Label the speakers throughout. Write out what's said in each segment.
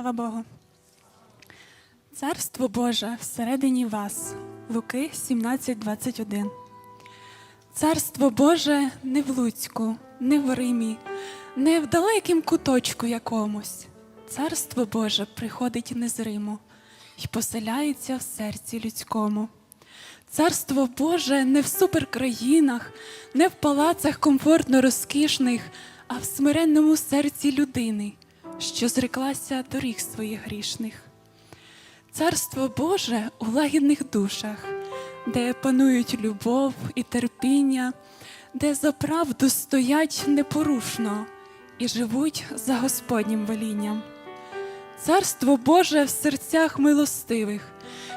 Speaker 1: Слава Богу. Царство Боже всередині вас. Луки 17:21. Царство Боже не в Луцьку, не в Римі, не в далекім куточку якомусь. Царство Боже приходить незримо і поселяється в серці людському. Царство Боже не в суперкраїнах, не в палацах комфортно розкішних, а в смиренному серці людини, що зреклася доріг своїх грішних. Царство Боже у лагідних душах, де панують любов і терпіння, де за правду стоять непорушно і живуть за Господнім велінням. Царство Боже в серцях милостивих,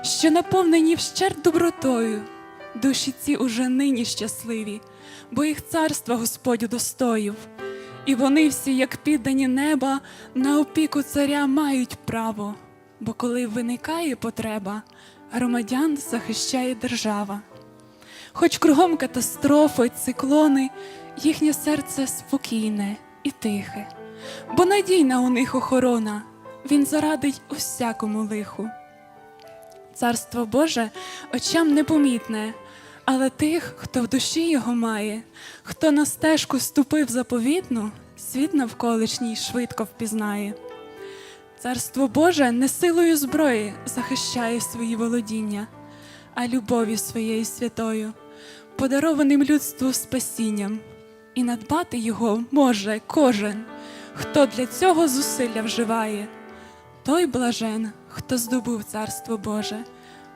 Speaker 1: що наповнені вщерть добротою, душі ці уже нині щасливі, бо їх царства Господь удостоїв, і вони всі, як піддані неба, на опіку царя мають право, бо коли виникає потреба, громадян захищає держава. Хоч кругом катастрофи, циклони, їхнє серце спокійне і тихе, бо надійна у них охорона, він зарадить усякому лиху. Царство Боже очам непомітне, але тих, хто в душі його має, хто на стежку ступив заповітну, світ навколишній швидко впізнає. Царство Боже не силою зброї захищає свої володіння, а любов'ю своєю святою, подарованим людству спасінням, і надбати його може кожен, хто для цього зусилля вживає. Той блажен, хто здобув царство Боже,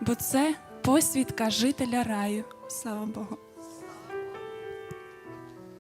Speaker 1: бо це посвідка жителя раю. Слава Богу.